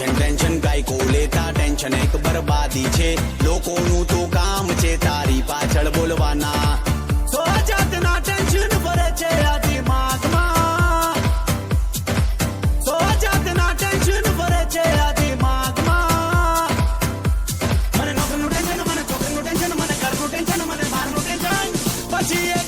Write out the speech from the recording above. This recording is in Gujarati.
સાયકો લેતા ટેન્શન એક બરબાદી છે લોકોનું તો કામ છે તારી પાછળ બોલવાના સો જાતના ટેન્શન ભરે છે આ દિમાગમાં સો જાતના ટેન્શન ભરે છે આ દિમાગમાં મને નોકરીનું ટેન્શન મને છોકરીનું ટેન્શન મને ઘરનું ટેન્શન મને બહારનું ટેન્શન પછી